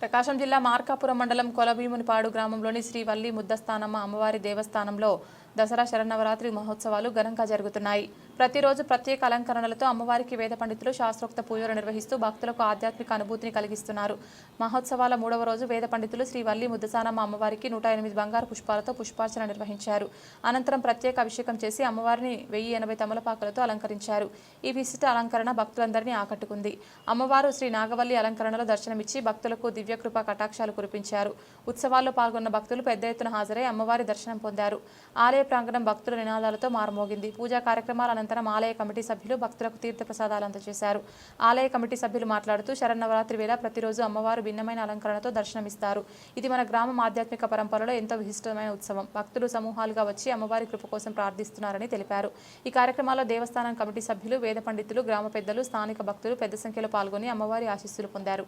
ప్రకాశం జిల్లా మార్కాపురం మండలం కొలభీమునిపాడు గ్రామంలోని శ్రీ వల్లి ముద్దస్థానమ్మ అమ్మవారి దేవస్థానంలో దసరా శరన్నవరాత్రి మహోత్సవాలు ఘనంగా జరుగుతున్నాయి. ప్రతిరోజు ప్రత్యేక అలంకరణలతో అమ్మవారికి వేద పండితులు శాస్త్రోక్త పూజలు నిర్వహిస్తూ భక్తులకు ఆధ్యాత్మిక అనుభూతిని కలిగిస్తున్నారు. మహోత్సవాల మూడవ రోజు వేద పండితులు శ్రీ వల్లి ముద్దసానమ్మ అమ్మవారికి నూట ఎనిమిది బంగారు పుష్పాలతో పుష్పార్చన నిర్వహించారు. అనంతరం ప్రత్యేక అభిషేకం చేసి అమ్మవారిని వెయ్యి ఎనభై తమలపాకులతో అలంకరించారు. ఈ విశిష్ట అలంకరణ భక్తులందరినీ ఆకట్టుకుంది. అమ్మవారు శ్రీ నాగవల్లి అలంకరణలో దర్శనమిచ్చి భక్తులకు దివ్యకృప కటాక్షాలు కురిపించారు. ఉత్సవాల్లో పాల్గొన్న భక్తులు పెద్ద ఎత్తున హాజరై అమ్మవారి దర్శనం పొందారు. ఆలయ ప్రాంగణం భక్తుల నినాదాలతో మారుమోగింది. పూజా కార్యక్రమాల అనంతరం ఆలయ కమిటీ సభ్యులు భక్తులకు తీర్థ ప్రసాదాలు అందజేశారు. ఆలయ కమిటీ సభ్యులు మాట్లాడుతూ శరన్నవరాత్రి వేళ ప్రతిరోజు అమ్మవారు భిన్నమైన అలంకరణతో దర్శనమిస్తారు. ఇది మన గ్రామం ఆధ్యాత్మిక పరంపరలో ఎంతో విశిష్టమైన ఉత్సవం. భక్తులు సమూహాలుగా వచ్చి అమ్మవారి కృప కోసం ప్రార్థిస్తున్నారని తెలిపారు. ఈ కార్యక్రమాల్లో దేవస్థానం కమిటీ సభ్యులు వేద పండితులు గ్రామ పెద్దలు స్థానిక భక్తులు పెద్ద సంఖ్యలో పాల్గొని అమ్మవారి ఆశీస్సులు పొందారు.